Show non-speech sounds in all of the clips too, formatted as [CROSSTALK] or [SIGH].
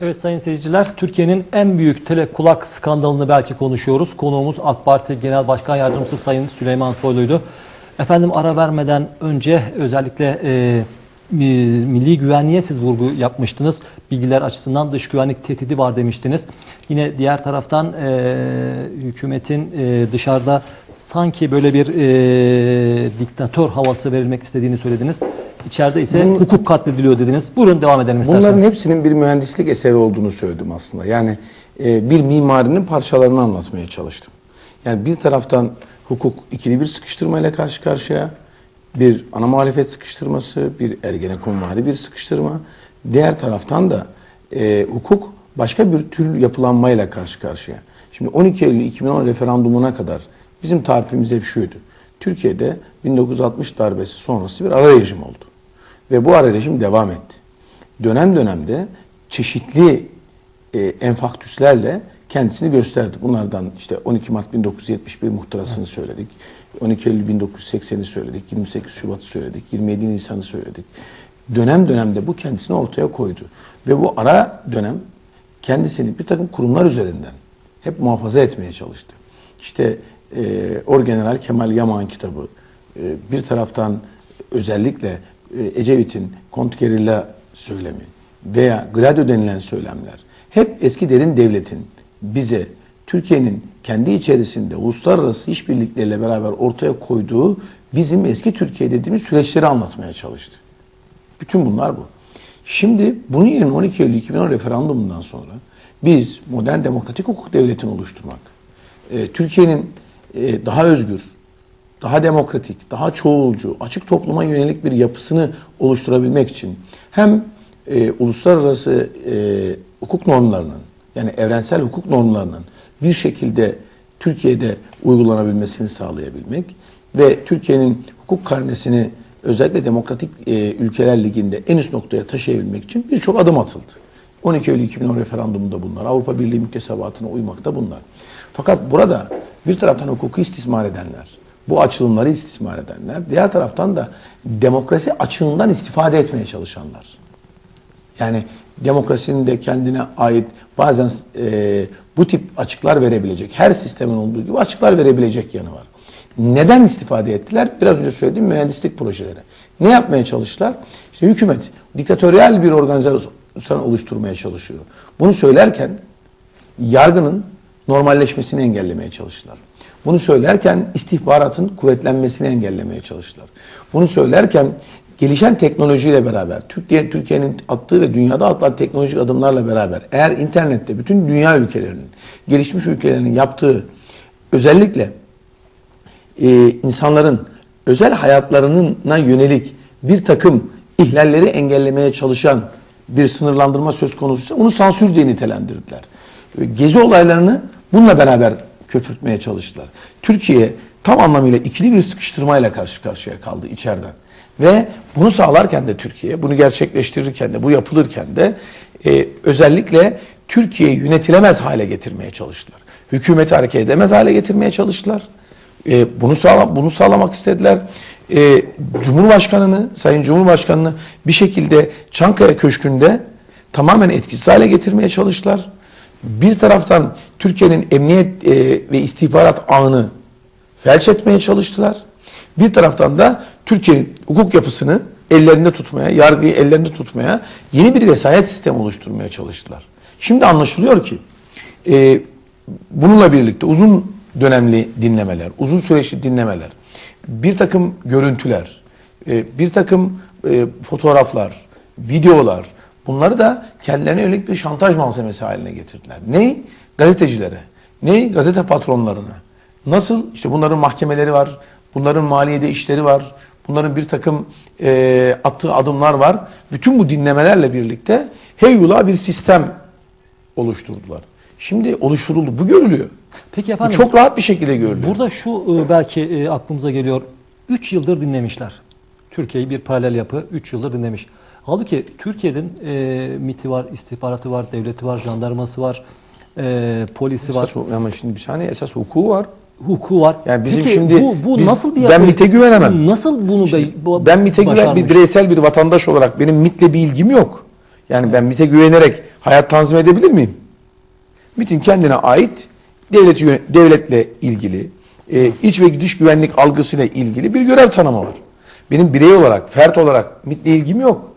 Evet sayın seyirciler, Türkiye'nin en büyük telekulak skandalını belki konuşuyoruz. Konuğumuz AK Parti Genel Başkan Yardımcısı Sayın Süleyman Soylu'ydu. Efendim ara vermeden önce özellikle e, mi- milli güvenliğe siz vurgu yapmıştınız. Bilgiler açısından dış güvenlik tehdidi var demiştiniz. Yine diğer taraftan e, hükümetin e, dışarıda sanki böyle bir e, diktatör havası verilmek istediğini söylediniz. İçeride ise Bu- hukuk katlediliyor dediniz. Buyurun devam edelim isterseniz. Bunların hepsinin bir mühendislik eseri olduğunu söyledim aslında. Yani e, bir mimarinin parçalarını anlatmaya çalıştım. Yani bir taraftan hukuk ikili bir sıkıştırmayla karşı karşıya, bir ana muhalefet sıkıştırması, bir ergenekonvari bir sıkıştırma. Diğer taraftan da e, hukuk başka bir tür yapılanmayla karşı karşıya. Şimdi 12 Eylül 2010 referandumuna kadar bizim tarifimiz hep şuydu. Türkiye'de 1960 darbesi sonrası bir ara rejim oldu. Ve bu ara rejim devam etti. Dönem dönemde çeşitli e, enfaktüslerle kendisini gösterdi. Bunlardan işte 12 Mart 1971 muhtırasını söyledik. 12 Eylül 1980'i söyledik. 28 Şubat'ı söyledik. 27 Nisan'ı söyledik. Dönem dönemde bu kendisini ortaya koydu. Ve bu ara dönem kendisini bir takım kurumlar üzerinden hep muhafaza etmeye çalıştı. İşte e, Orgeneral Kemal Yaman kitabı, e, bir taraftan özellikle Ecevit'in kontrgerilla söylemi veya Gladio denilen söylemler hep eski derin devletin bize Türkiye'nin kendi içerisinde uluslararası işbirlikleriyle beraber ortaya koyduğu bizim eski Türkiye dediğimiz süreçleri anlatmaya çalıştı. Bütün bunlar bu. Şimdi bunun yerine 12 Eylül 2010 referandumundan sonra biz modern demokratik hukuk devletini oluşturmak, e, Türkiye'nin e, daha özgür, daha demokratik, daha çoğulcu, açık topluma yönelik bir yapısını oluşturabilmek için hem e, uluslararası e, hukuk normlarının yani evrensel hukuk normlarının bir şekilde Türkiye'de uygulanabilmesini sağlayabilmek ve Türkiye'nin hukuk karnesini özellikle demokratik e, ülkeler liginde en üst noktaya taşıyabilmek için birçok adım atıldı. 12 Eylül 2010 referandumunda bunlar, Avrupa Birliği müktesebatına uymakta bunlar. Fakat burada bir taraftan hukuku istismar edenler, bu açılımları istismar edenler, diğer taraftan da demokrasi açığından istifade etmeye çalışanlar. Yani demokrasinin de kendine ait bazen e, bu tip açıklar verebilecek, her sistemin olduğu gibi açıklar verebilecek yanı var. Neden istifade ettiler? Biraz önce söylediğim mühendislik projeleri. Ne yapmaya çalıştılar? İşte hükümet diktatöryal bir organizasyon oluşturmaya çalışıyor. Bunu söylerken yargının normalleşmesini engellemeye çalıştılar. Bunu söylerken istihbaratın kuvvetlenmesini engellemeye çalıştılar. Bunu söylerken gelişen teknolojiyle beraber, Türkiye Türkiye'nin attığı ve dünyada attığı teknolojik adımlarla beraber eğer internette bütün dünya ülkelerinin, gelişmiş ülkelerinin yaptığı özellikle e, insanların özel hayatlarına yönelik bir takım ihlalleri engellemeye çalışan bir sınırlandırma söz konusuysa onu sansür diye nitelendirdiler. E, Gezi olaylarını bununla beraber köpürtmeye çalıştılar. Türkiye tam anlamıyla ikili bir sıkıştırmayla karşı karşıya kaldı içeriden. Ve bunu sağlarken de Türkiye, bunu gerçekleştirirken de, bu yapılırken de e, özellikle Türkiye'yi yönetilemez hale getirmeye çalıştılar. Hükümeti hareket edemez hale getirmeye çalıştılar. E, bunu sağla, bunu sağlamak istediler. E, Cumhurbaşkanını, Sayın Cumhurbaşkanını bir şekilde Çankaya Köşkü'nde tamamen etkisiz hale getirmeye çalıştılar. Bir taraftan Türkiye'nin emniyet e, ve istihbarat ağını felç etmeye çalıştılar. Bir taraftan da Türkiye'nin hukuk yapısını ellerinde tutmaya, yargıyı ellerinde tutmaya yeni bir vesayet sistemi oluşturmaya çalıştılar. Şimdi anlaşılıyor ki e, bununla birlikte uzun dönemli dinlemeler, uzun süreçli dinlemeler, bir takım görüntüler, e, bir takım e, fotoğraflar, videolar bunları da kendilerine yönelik bir şantaj malzemesi haline getirdiler. Ne? Gazetecilere, ne? Gazete patronlarına. Nasıl? İşte bunların mahkemeleri var, bunların maliyede işleri var, bunların bir takım e, attığı adımlar var. Bütün bu dinlemelerle birlikte heyyula bir sistem oluşturdular. Şimdi oluşturuldu. Bu görülüyor. Peki Bu efendim çok rahat bir şekilde görülüyor. burada şu e, belki e, aklımıza geliyor. 3 yıldır dinlemişler. Türkiye'yi bir paralel yapı 3 yıldır dinlemiş. Halbuki Türkiye'nin e, MIT'i var, istihbaratı var, devleti var, jandarması var, e, polisi var, Esas, ama şimdi bir saniye esas hukuku var. hukuku var. Yani bizim Peki şimdi- bu, bu biz- nasıl bir ben? MİT'e güvenemem. Nasıl bunu be, bu- Ben MİT'e güven bir bireysel bir vatandaş olarak benim MİT'le bir ilgim yok. Yani ben MIT'e güvenerek hayat tanzim edebilir miyim? MIT'in kendine ait devlet, devletle ilgili, e, iç ve dış güvenlik algısıyla ilgili bir görev tanımı var. Benim birey olarak, fert olarak MIT'le ilgim yok.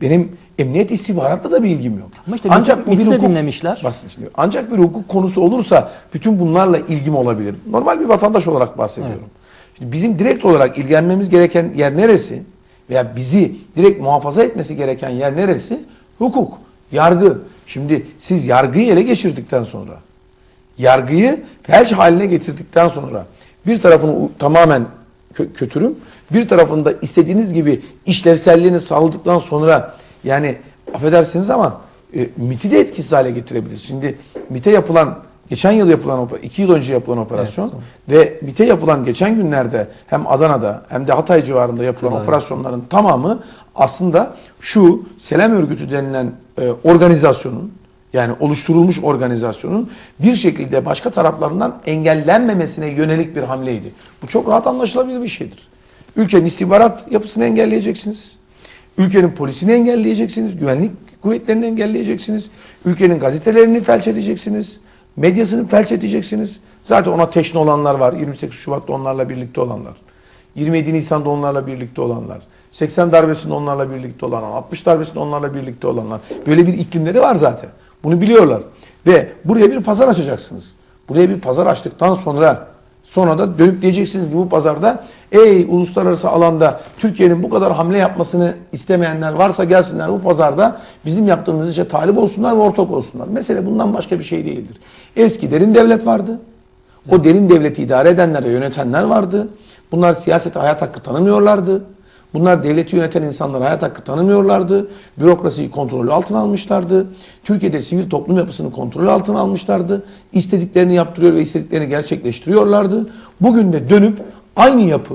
Benim emniyet istihbaratla da bir ilgim yok. Ama işte Ancak bu bir hukuk, dinlemişler. Basın şimdi. Ancak bir hukuk konusu olursa bütün bunlarla ilgim olabilir. Normal bir vatandaş olarak bahsediyorum. Şimdi bizim direkt olarak ilgilenmemiz gereken yer neresi? Veya bizi direkt muhafaza etmesi gereken yer neresi? Hukuk, yargı. Şimdi siz yargıyı ele geçirdikten sonra, yargıyı felç haline getirdikten sonra bir tarafını tamamen kö- kötürüm, bir tarafında istediğiniz gibi işlevselliğini sağladıktan sonra yani affedersiniz ama e, MIT'i de etkisiz hale getirebiliriz. Şimdi MIT'e yapılan geçen yıl yapılan iki yıl önce yapılan operasyon ve MIT'e yapılan geçen günlerde hem Adana'da hem de Hatay civarında yapılan Tabii. operasyonların tamamı aslında şu Selam Örgütü denilen e, organizasyonun yani oluşturulmuş organizasyonun bir şekilde başka taraflarından engellenmemesine yönelik bir hamleydi. Bu çok rahat anlaşılabilir bir şeydir. Ülkenin istihbarat yapısını engelleyeceksiniz. Ülkenin polisini engelleyeceksiniz. Güvenlik kuvvetlerini engelleyeceksiniz. Ülkenin gazetelerini felç edeceksiniz. Medyasını felç edeceksiniz. Zaten ona teşne olanlar var. 28 Şubat'ta onlarla birlikte olanlar. 27 Nisan'da onlarla birlikte olanlar. 80 darbesinde onlarla birlikte olanlar. 60 darbesinde onlarla birlikte olanlar. Böyle bir iklimleri var zaten. Bunu biliyorlar. Ve buraya bir pazar açacaksınız. Buraya bir pazar açtıktan sonra sonra da dönüp diyeceksiniz ki bu pazarda ey uluslararası alanda Türkiye'nin bu kadar hamle yapmasını istemeyenler varsa gelsinler bu pazarda bizim yaptığımız işe talip olsunlar ve ortak olsunlar. Mesele bundan başka bir şey değildir. Eski derin devlet vardı. O derin devleti idare edenler ve yönetenler vardı. Bunlar siyasete hayat hakkı tanımıyorlardı. Bunlar devleti yöneten insanlara hayat hakkı tanımıyorlardı. Bürokrasiyi kontrolü altına almışlardı. Türkiye'de sivil toplum yapısını kontrolü altına almışlardı. İstediklerini yaptırıyor ve istediklerini gerçekleştiriyorlardı. Bugün de dönüp aynı yapı,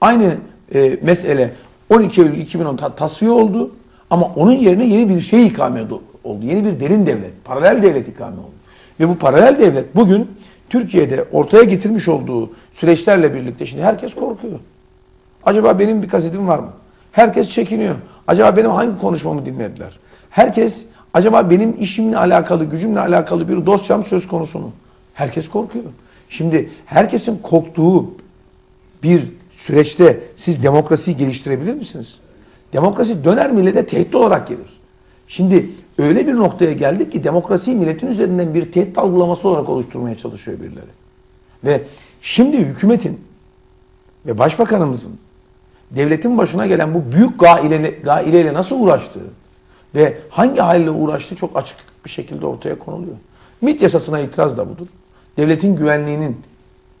aynı e, mesele 12 Eylül 2010 ta- tasfiye oldu. Ama onun yerine yeni bir şey ikame oldu. Yeni bir derin devlet, paralel devlet ikame oldu. Ve bu paralel devlet bugün Türkiye'de ortaya getirmiş olduğu süreçlerle birlikte şimdi herkes korkuyor. Acaba benim bir kasetim var mı? Herkes çekiniyor. Acaba benim hangi konuşmamı dinlediler? Herkes acaba benim işimle alakalı, gücümle alakalı bir dosyam söz konusu mu? Herkes korkuyor. Şimdi herkesin korktuğu bir süreçte siz demokrasiyi geliştirebilir misiniz? Demokrasi döner millete tehdit olarak gelir. Şimdi öyle bir noktaya geldik ki demokrasiyi milletin üzerinden bir tehdit algılaması olarak oluşturmaya çalışıyor birileri. Ve şimdi hükümetin ve başbakanımızın devletin başına gelen bu büyük gaile, gaileyle nasıl uğraştığı ve hangi haliyle uğraştığı çok açık bir şekilde ortaya konuluyor. MİT yasasına itiraz da budur. Devletin güvenliğinin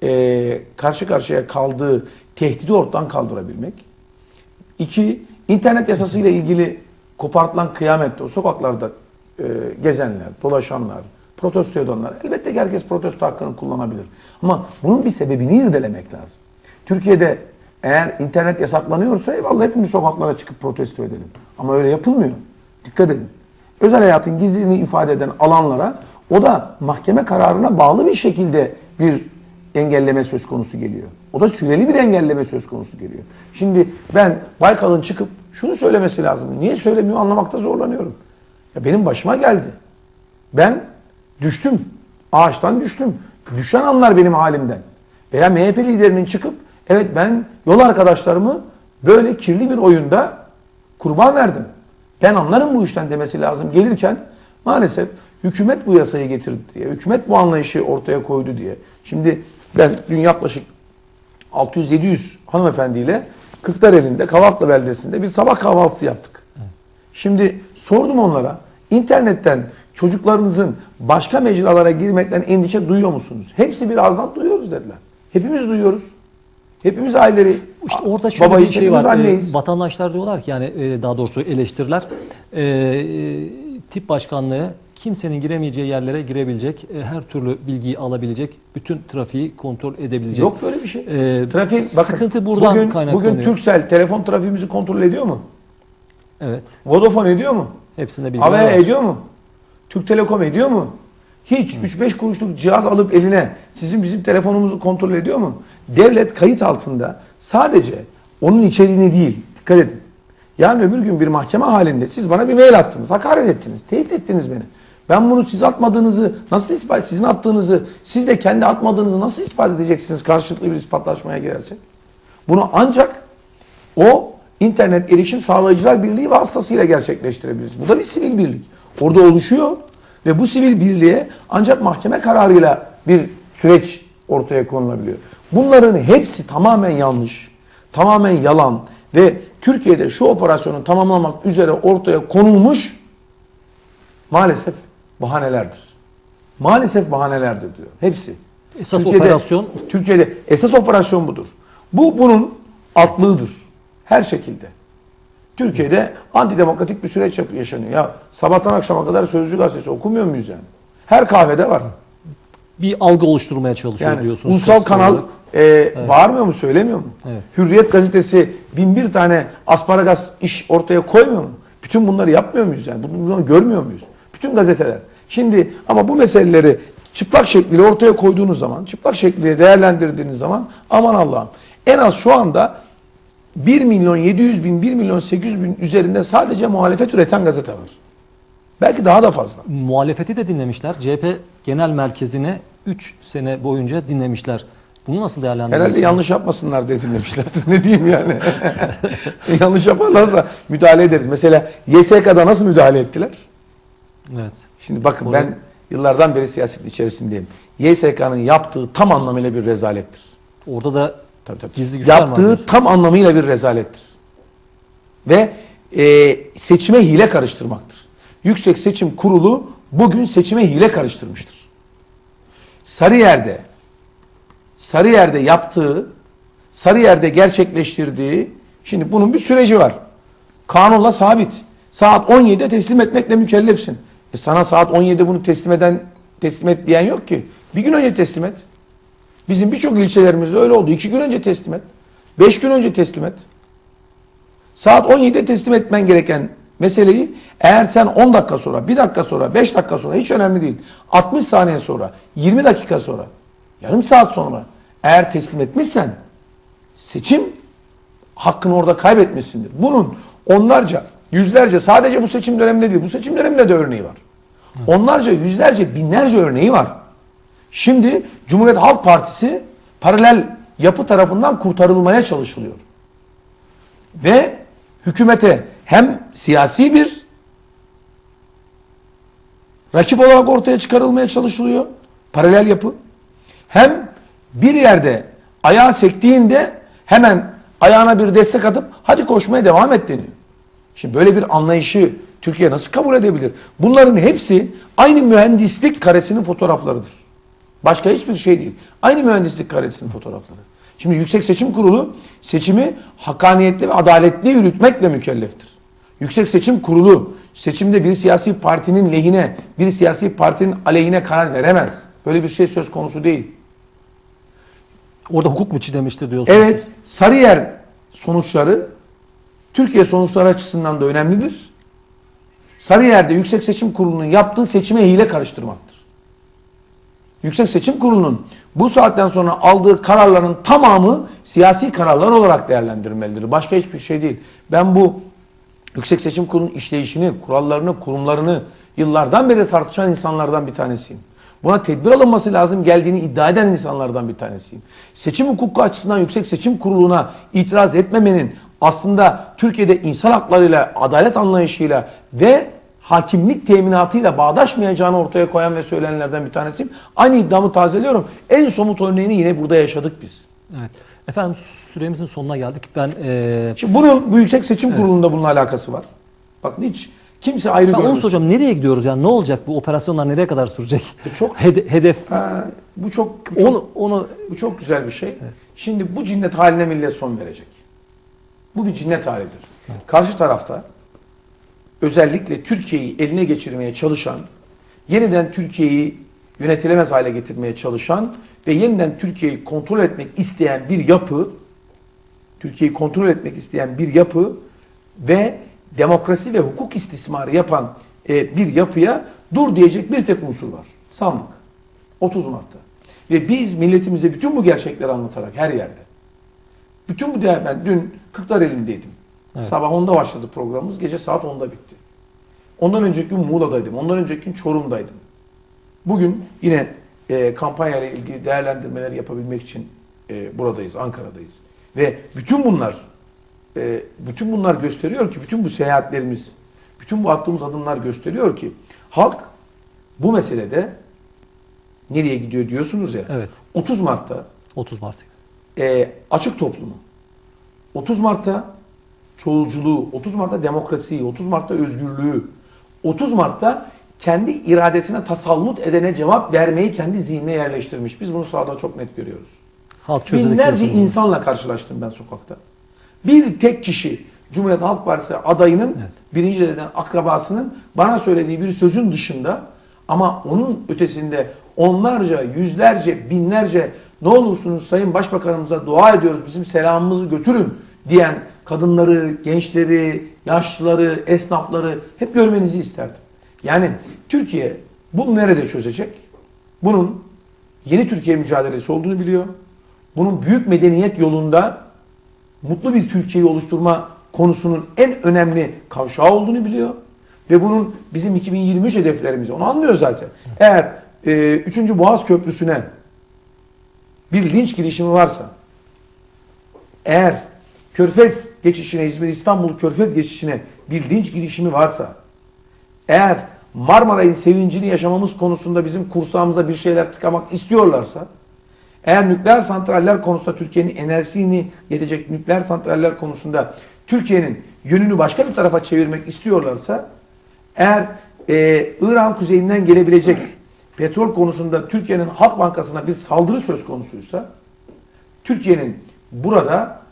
eee, karşı karşıya kaldığı tehdidi ortadan kaldırabilmek. İki, internet yasasıyla ilgili kopartılan kıyamette o sokaklarda e, gezenler, dolaşanlar, protesto edenler. Elbette herkes protesto hakkını kullanabilir. Ama bunun bir sebebini irdelemek lazım. Türkiye'de eğer internet yasaklanıyorsa eyvallah hepimiz sokaklara çıkıp protesto edelim. Ama öyle yapılmıyor. Dikkat edin. Özel hayatın gizliliğini ifade eden alanlara o da mahkeme kararına bağlı bir şekilde bir engelleme söz konusu geliyor. O da süreli bir engelleme söz konusu geliyor. Şimdi ben Baykal'ın çıkıp şunu söylemesi lazım. Niye söylemiyor anlamakta zorlanıyorum. Ya benim başıma geldi. Ben düştüm. Ağaçtan düştüm. Düşen anlar benim halimden. Veya MHP liderinin çıkıp evet ben yol arkadaşlarımı böyle kirli bir oyunda kurban verdim. Ben anlarım bu işten demesi lazım. Gelirken maalesef hükümet bu yasayı getirdi diye, hükümet bu anlayışı ortaya koydu diye. Şimdi ben dün yaklaşık 600-700 hanımefendiyle Kırklareli'nde, Kavaklı beldesinde bir sabah kahvaltısı yaptık. Şimdi sordum onlara, internetten çocuklarınızın başka mecralara girmekten endişe duyuyor musunuz? Hepsi bir ağızdan duyuyoruz dediler. Hepimiz duyuyoruz. Hepimiz aileleri, İşte orada şöyle babayız, bir şey var. Ee, anneyiz. vatandaşlar diyorlar ki yani e, daha doğrusu eleştiriler e, e, tip başkanlığı kimsenin giremeyeceği yerlere girebilecek, e, her türlü bilgiyi alabilecek, bütün trafiği kontrol edebilecek. Yok böyle bir şey. E, Trafik, bakın, sıkıntı buradan bugün, kaynaklanıyor. bugün Turkcell telefon trafiğimizi kontrol ediyor mu? Evet. Vodafone ediyor mu? Hepsinde bilgi var. ediyor mu? Türk Telekom ediyor mu? Hiç 3-5 kuruşluk cihaz alıp eline sizin bizim telefonumuzu kontrol ediyor mu? Devlet kayıt altında sadece onun içeriğini değil, dikkat edin. Yarın öbür gün bir mahkeme halinde siz bana bir mail attınız, hakaret ettiniz, tehdit ettiniz beni. Ben bunu siz atmadığınızı nasıl ispat, sizin attığınızı, siz de kendi atmadığınızı nasıl ispat edeceksiniz karşılıklı bir ispatlaşmaya girersek? Bunu ancak o internet erişim sağlayıcılar birliği vasıtasıyla gerçekleştirebiliriz. Bu da bir sivil birlik. Orada oluşuyor ve bu sivil birliğe ancak mahkeme kararıyla bir süreç ortaya konulabiliyor. Bunların hepsi tamamen yanlış, tamamen yalan ve Türkiye'de şu operasyonu tamamlamak üzere ortaya konulmuş maalesef bahanelerdir. Maalesef bahanelerdir diyor. Hepsi. Esas Türkiye'de- operasyon Türkiye'de esas operasyon budur. Bu bunun altlığıdır. Her şekilde. Türkiye'de antidemokratik bir süreç yaşanıyor. Ya sabahtan akşama kadar Sözcü gazetesi okumuyor muyuz yani? Her kahvede var. bir algı oluşturmaya çalışıyor Yani diyorsunuz. ulusal kanal e, bağırmıyor mu, söylemiyor mu? Evet. Hürriyet gazetesi bin bir tane asparagas iş ortaya koymuyor mu? Bütün bunları yapmıyor muyuz yani? Bunu, bunu görmüyor muyuz? Bütün gazeteler. Şimdi ama bu meseleleri çıplak şekliyle ortaya koyduğunuz zaman, çıplak şekliyle değerlendirdiğiniz zaman aman Allah'ım. En az şu anda 1 milyon 700 bin, 1 milyon 800 bin üzerinde sadece muhalefet üreten gazete var. Belki daha da fazla. Muhalefeti de dinlemişler. CHP Genel Merkezi'ne 3 sene boyunca dinlemişler. Bunu nasıl değerlendiriyorsunuz? Herhalde yanlış yapmasınlar diye dinlemişlerdir. [LAUGHS] ne diyeyim yani? [LAUGHS] yanlış yaparlarsa müdahale ederiz. Mesela YSK'da nasıl müdahale ettiler? Evet. Şimdi bakın Doğru. ben yıllardan beri siyasetin içerisindeyim. YSK'nın yaptığı tam anlamıyla bir rezalettir. Orada da Tabii, tabii. Gizli güçler var Yaptığı diyorsun. tam anlamıyla bir rezalettir. Ve e, seçime hile karıştırmaktır. Yüksek Seçim Kurulu bugün seçime hile karıştırmıştır. Sarıyer'de Sarıyer'de yaptığı, Sarıyer'de gerçekleştirdiği, şimdi bunun bir süreci var. Kanunla sabit. Saat 17'de teslim etmekle mükellefsin. E sana saat 17'de bunu teslim eden, teslim et diyen yok ki. Bir gün önce teslim et. Bizim birçok ilçelerimizde öyle oldu. İki gün önce teslim et. Beş gün önce teslim et. Saat 17'de teslim etmen gereken meseleyi eğer sen 10 dakika sonra, 1 dakika sonra, 5 dakika sonra hiç önemli değil. 60 saniye sonra, 20 dakika sonra, yarım saat sonra eğer teslim etmişsen seçim hakkını orada kaybetmişsindir. Bunun onlarca, yüzlerce sadece bu seçim döneminde değil, bu seçim döneminde de örneği var. Onlarca, yüzlerce, binlerce örneği var. Şimdi Cumhuriyet Halk Partisi paralel yapı tarafından kurtarılmaya çalışılıyor. Ve hükümete hem siyasi bir rakip olarak ortaya çıkarılmaya çalışılıyor. Paralel yapı. Hem bir yerde ayağı sektiğinde hemen ayağına bir destek atıp hadi koşmaya devam et deniyor. Şimdi böyle bir anlayışı Türkiye nasıl kabul edebilir? Bunların hepsi aynı mühendislik karesinin fotoğraflarıdır. Başka hiçbir şey değil. Aynı mühendislik karesinin fotoğrafları. Şimdi Yüksek Seçim Kurulu seçimi hakaniyetli ve adaletli yürütmekle mükelleftir. Yüksek Seçim Kurulu seçimde bir siyasi partinin lehine, bir siyasi partinin aleyhine karar veremez. Böyle bir şey söz konusu değil. orada hukuk mu çiğnemiştir diyorsunuz? Evet, Sarıyer sonuçları Türkiye sonuçları açısından da önemlidir. Sarıyer'de Yüksek Seçim Kurulu'nun yaptığı seçime hile karıştırmaktır. Yüksek Seçim Kurulu'nun bu saatten sonra aldığı kararların tamamı siyasi kararlar olarak değerlendirilmelidir. Başka hiçbir şey değil. Ben bu Yüksek Seçim Kurulu'nun işleyişini, kurallarını, kurumlarını yıllardan beri tartışan insanlardan bir tanesiyim. Buna tedbir alınması lazım geldiğini iddia eden insanlardan bir tanesiyim. Seçim hukuku açısından Yüksek Seçim Kurulu'na itiraz etmemenin aslında Türkiye'de insan haklarıyla, adalet anlayışıyla ve hakimlik teminatıyla bağdaşmayacağını ortaya koyan ve söyleyenlerden bir tanesiyim. Aynı iddiamı tazeliyorum. En somut örneğini yine burada yaşadık biz. Evet. Efendim süremizin sonuna geldik. Ben e, Şimdi bunun bu Yüksek Seçim Kurulu'nda bununla alakası var. Bak hiç kimse ayrı ben onu görmüyor. soracağım. Nereye gidiyoruz yani? Ne olacak bu operasyonlar nereye kadar sürecek? Çok Hede- hedef Ha, bu çok, bu çok onu onu bu çok güzel bir şey. Şimdi bu cinnet haline millet son verecek. Bu bir cinnet halidir. Karşı tarafta özellikle Türkiye'yi eline geçirmeye çalışan, yeniden Türkiye'yi yönetilemez hale getirmeye çalışan ve yeniden Türkiye'yi kontrol etmek isteyen bir yapı, Türkiye'yi kontrol etmek isteyen bir yapı ve demokrasi ve hukuk istismarı yapan e, bir yapıya dur diyecek bir tek unsur var. Sandık. 30 Mart'ta. Ve biz milletimize bütün bu gerçekleri anlatarak her yerde. Bütün bu değer ben dün Kırklareli'ndeydim. Evet. Sabah 10'da başladı programımız, gece saat 10'da bitti. Ondan önceki gün Muğla'daydım, ondan önceki gün Çorum'daydım. Bugün yine e, kampanya ile ilgili değerlendirmeler yapabilmek için e, buradayız, Ankara'dayız. Ve bütün bunlar, e, bütün bunlar gösteriyor ki, bütün bu seyahatlerimiz, bütün bu attığımız adımlar gösteriyor ki, halk bu meselede nereye gidiyor diyorsunuz ya. Evet. 30 Mart'ta 30 Mart. e, açık toplumu, 30 Mart'ta çoğulculuğu, 30 Mart'ta demokrasiyi, 30 Mart'ta özgürlüğü, 30 Mart'ta kendi iradesine tasallut edene cevap vermeyi kendi zihnine yerleştirmiş. Biz bunu sahada çok net görüyoruz. Halk Binlerce insanla karşılaştım ben sokakta. Bir tek kişi Cumhuriyet Halk Partisi adayının Evet. birinci dereceden akrabasının bana söylediği bir sözün dışında ama onun ötesinde onlarca, yüzlerce, binlerce ne olursunuz Sayın Başbakanımıza dua ediyoruz bizim selamımızı götürün diyen kadınları, gençleri, yaşlıları, esnafları hep görmenizi isterdim. Yani Türkiye bunu nerede çözecek? Bunun yeni Türkiye mücadelesi olduğunu biliyor. Bunun büyük medeniyet yolunda mutlu bir Türkiye'yi oluşturma konusunun en önemli kavşağı olduğunu biliyor. Ve bunun bizim 2023 hedeflerimiz. Onu anlıyor zaten. Eğer e, 3. Boğaz Köprüsü'ne bir linç girişimi varsa, eğer Körfez geçişine, İzmir İstanbul Körfez geçişine bir linç girişimi varsa, eğer Marmaray'ın sevincini yaşamamız konusunda bizim kursağımıza bir şeyler tıkamak istiyorlarsa, eğer nükleer santraller konusunda Türkiye'nin enerjisini yetecek nükleer santraller konusunda Türkiye'nin yönünü başka bir tarafa çevirmek istiyorlarsa, eğer e, İran kuzeyinden gelebilecek petrol konusunda Türkiye'nin Halk Bankası'na bir saldırı söz konusuysa, Türkiye'nin burada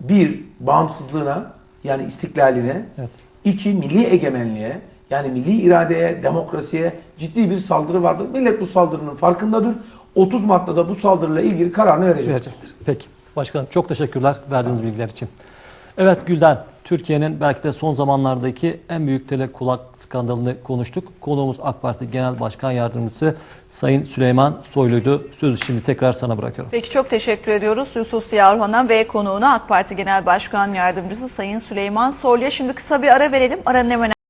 bir bağımsızlığına yani istiklaline, Evet. iki milli egemenliğe yani milli iradeye, demokrasiye ciddi bir saldırı vardır. Millet bu saldırının farkındadır. 30 Mart'ta da bu saldırıyla ilgili kararını verecektir. verecektir. Peki. Başkanım çok teşekkürler verdiğiniz bilgiler için. Evet Gülden, Türkiye'nin belki de son zamanlardaki en büyük telekulak skandalını konuştuk. Konuğumuz AK Parti Genel Başkan Yardımcısı Sayın Süleyman Soylu'ydu. Sözü şimdi tekrar sana bırakıyorum. Peki çok teşekkür ediyoruz Yusuf Ziyarhan'a ve konuğuna AK Parti Genel Başkan Yardımcısı Sayın Süleyman Soylu'ya. Şimdi kısa bir ara verelim. Aranın hemen